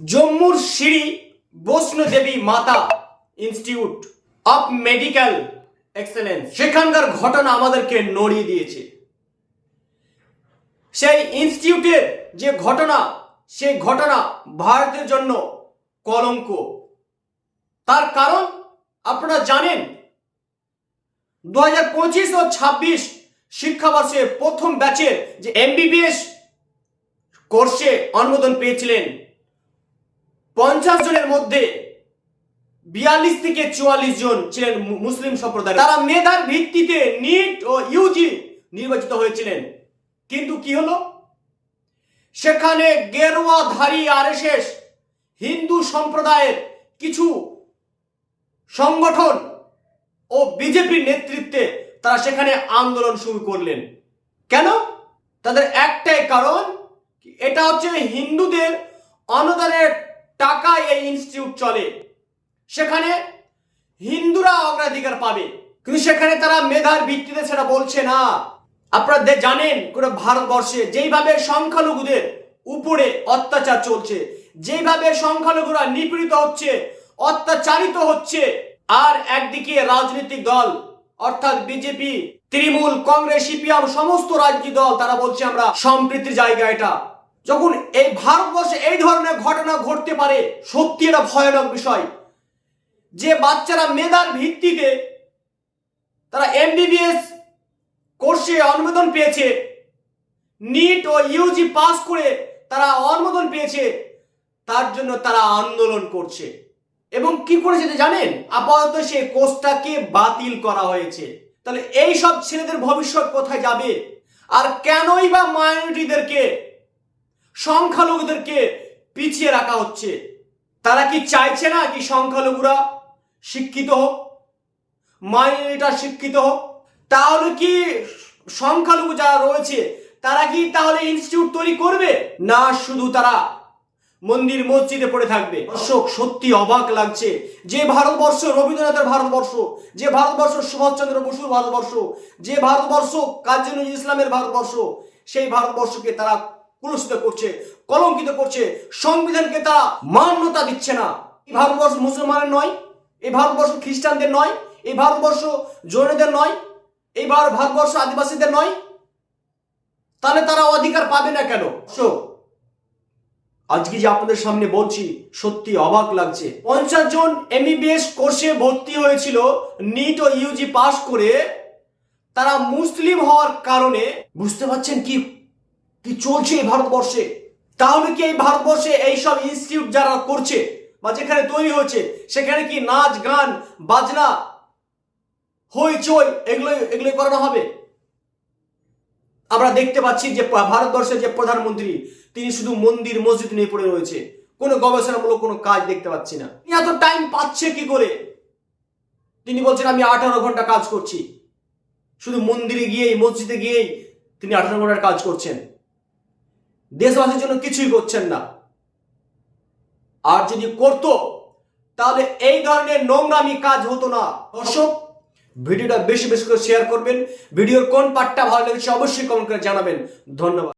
জম্মুর শ্রী বৈষ্ণদেবী মাতা institute of medical excellence. সেখানকার ঘটনা আমাদেরকে নড়িয়ে দিয়েছে। সেই ইনস্টিটিউটের যে ঘটনা, সেই ঘটনা ভারতের জন্য কলঙ্ক। তার কারণ আপনারা জানেন দু হাজার পঁচিশ ও ছাব্বিশ শিক্ষাবর্ষে প্রথম ব্যাচের যে এমবিবিএস কোর্সে অনুমোদন পেয়েছিলেন পঞ্চাশ জনের মধ্যে বিয়াল্লিশ থেকে চুয়াল্লিশ জন ছিলেন মুসলিম সম্প্রদায় তারা মেধার ভিত্তিতে নিট ও ইউজি নির্বাচিত হয়েছিলেন। কিন্তু কি হলো? সেখানে গেরুয়াধারী আরএসএস, হিন্দু সম্প্রদায়ের কিছু সংগঠন ও বিজেপির নেতৃত্বে তারা সেখানে আন্দোলন শুরু করলেন। কেন? তাদের একটাই কারণ, এটা হচ্ছে হিন্দুদের অনুদানের টাকায় এই ইনস্টিটিউট চলে। সেখানে হিন্দুরা অগ্রাধিকার পাবে। কিন্তু সেখানে তারা মেধার ভিত্তিতে সেটা বলছে না। আপনারা জানেন কোনো ভারতবর্ষে যেইভাবে সংখ্যালঘুদের উপরে অত্যাচার চলছে, যেইভাবে সংখ্যালঘুরা নিপীড়িত হচ্ছে, অত্যাচারিত হচ্ছে, আর একদিকে রাজনৈতিক দল, অর্থাৎ বিজেপি, তৃণমূল, কংগ্রেস, সিপিএম, সমস্ত রাজনৈতিক দল, তারা বলছে আমরা সম্প্রীতির জায়গা এটা। যখন এই ভারতবর্ষে এই ধরনের ঘটনা ঘটতে পারে, সত্যি এটা ভয়ানক বিষয়। যে বাচ্চারা মেধার ভিত্তিতে তারা এমবিবিএস কোর্সে অনুমোদন পেয়েছে নিট ও ইউজি পাস করে তারা অনুমোদন পেয়েছে, তার জন্য তারা আন্দোলন করছে। এবং কি করেছে জানেন? আপাতত সেই কোর্সটাকে বাতিল করা হয়েছে। তাহলে এই সব ছেলেদের ভবিষ্যৎ কোথায় যাবে? আর কেনই বা মাইনরিটিদেরকে সংখ্যালঘুদেরকে পিছিয়ে রাখা হচ্ছে। তারা কি চাইছে না কি সংখ্যালঘুরা শিক্ষিত হোক? মাইনরিটা শিক্ষিত হোক? তাহলে কি সংখ্যালঘু যারা রয়েছে, তারা কি তাহলে ইনস্টিটিউট তৈরি করবে? না, শুধু তারা। মন্দির মসজিদে পড়ে থাকবে। দর্শক, সত্যি অবাক লাগছে যে ভারতবর্ষ, রবীন্দ্রনাথের ভারতবর্ষ, যে ভারতবর্ষ, সুভাষচন্দ্র বসুর ভারতবর্ষ, যে ভারতবর্ষ, কাজী নজরুল ইসলামের ভারতবর্ষ, সেই ভারতবর্ষকে তারা কুলসিত করছে, কলঙ্কিত করছে, সংবিধানকে তারা মান্যতা দিচ্ছে না। এই ভারতবর্ষ মুসলমানের নয়, এই ভারতবর্ষ খ্রিস্টানদের নয়, এই ভারতবর্ষ জৈনদের নয় এই ভারতবর্ষ আদিবাসীদের নয়। তাহলে তারা অধিকার পাবে না কেন? আজকে যে আপনাদের সামনে বলছি, সত্যি অবাক লাগছে। পঞ্চাশ জন এমবিবিএস কোর্সে ভর্তি হয়েছিল নিট ও ইউজি পাস করে, তারা মুসলিম হওয়ার কারণে, বুঝতে পারছেন কি কি চলছে এই ভারতবর্ষে? তাহলে কি এই ভারতবর্ষে এইসব ইনস্টিটিউট যারা করছে বা যেখানে তৈরি হচ্ছে সেখানে কি নাচ, গান, বাজনা হইচই এগুলো এগুলো করানো হবে? আমরা দেখতে পাচ্ছি যে ভারতবর্ষের যে প্রধানমন্ত্রী, তিনি শুধু মন্দির, মসজিদ নিয়ে পড়ে রয়েছে। কোনো গবেষণামূলক কোনো কাজ দেখতে পাচ্ছি না। এত টাইম পাচ্ছে কি করে? তিনি বলছেন, আমি আঠারো ঘণ্টা কাজ করছি। শুধু মন্দিরে গিয়েই, মসজিদে গিয়েই তিনি আঠারো ঘণ্টার কাজ করছেন। দেশবাসীর জন্য কিছুই করছেন না। আর যদি করত, তাহলে এই ধরনের নোংরামি কাজ হতো না। দর্শক, ভিডিওটা বেশি বেশি করে শেয়ার করবেন। ভিডিওর কোন পার্টটা ভালো লেগেছে অবশ্যই কমেন্ট করে জানাবেন। ধন্যবাদ।